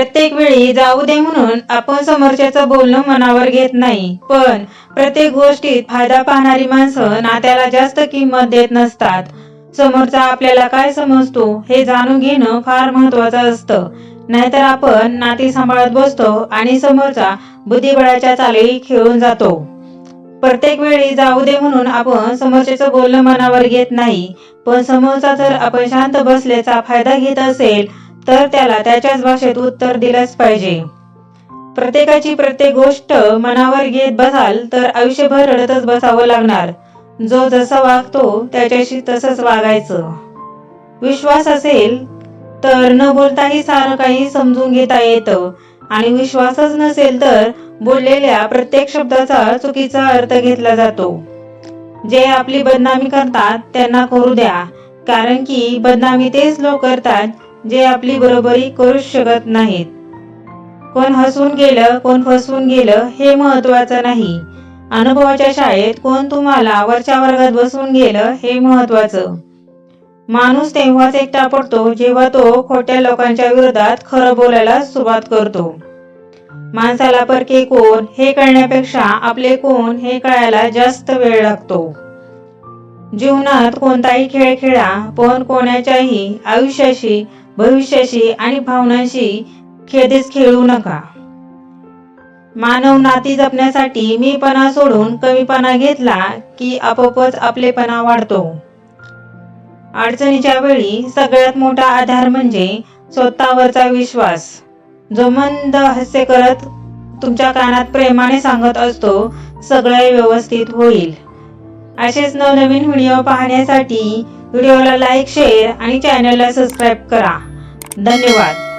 प्रत्येक वेळी जाऊ दे म्हणून आपण समोरच्याचं बोलणं मनावर घेत नाही. पण प्रत्येक गोष्टीत फायदा पाहणारी माणसं नात्याला जास्त किंमत देत नसतात. समोरचा आपल्याला काय समजतो हे जाणून घेणं फार महत्वाचं असतं. नाहीतर आपण नाती सांभाळत बसतो आणि समोरचा बुद्धिबळाच्या चाली खेळून जातो. प्रत्येक वेळी जाऊ दे म्हणून आपण समोरच्याचं बोलणं मनावर घेत नाही. पण समोरचा जर आपण शांत बसल्याचा फायदा घेत असेल तर त्याला त्याच्याच भाषेत उत्तर दिलंच पाहिजे. प्रत्येकाची प्रत्येक गोष्ट मनावर घेत बसाल तर आयुष्यभर रडतच बसावं लागणार. जो जसा वागतो त्याच्याशी तसंच वागायचं. विश्वास असेल तर न बोलताही सारं काही समजून घेता येतं. आणि विश्वासच नसेल तर बोललेल्या प्रत्येक शब्दाचा चुकीचा अर्थ घेतला जातो. जे आपली बदनामी करतात त्यांना करू द्या. कारण की बदनामी तेच लोक करतात जे आपली बरोबरी करूच शकत नाहीत. कोण हसून गेलं कोण फसवून गेलं हे महत्वाचं नाही. अनुभवाच्या शाळेत कोण तुम्हाला वरच्या वर्गात बसवून गेलं हे महत्वाचं माणूस तेव्हाच एकटा पडतो जेव्हा तो खोट्या लोकांच्या विरोधात खरं बोलायला सुरुवात करतो. माणसाला परके कोण हे कळण्यापेक्षा आपले कोण हे कळायला जास्त वेळ लागतो. जीवनात कोणताही खेळ खेळा पण कोणाच्याही आयुष्याशी भविष्याशी आणि भावनांशी खेदेच खेळू नका. मानव नाती जपण्यासाठी मीपणा सोडून कमीपणा घेतला की आपोआपच आपलेपणा वाढतो. अडचणीच्या वेळी सगळ्यात मोठा आधार म्हणजे स्वतःवरचा विश्वास. जो मंद हास्य करत तुमच्या कानात प्रेमाने सांगत असतो सगळे व्यवस्थित होईल. असेच नवनवीन व्हिडिओ पाहण्यासाठी व्हिडिओला लाईक शेअर आणि चॅनलला सबस्क्राईब करा. धन्यवाद.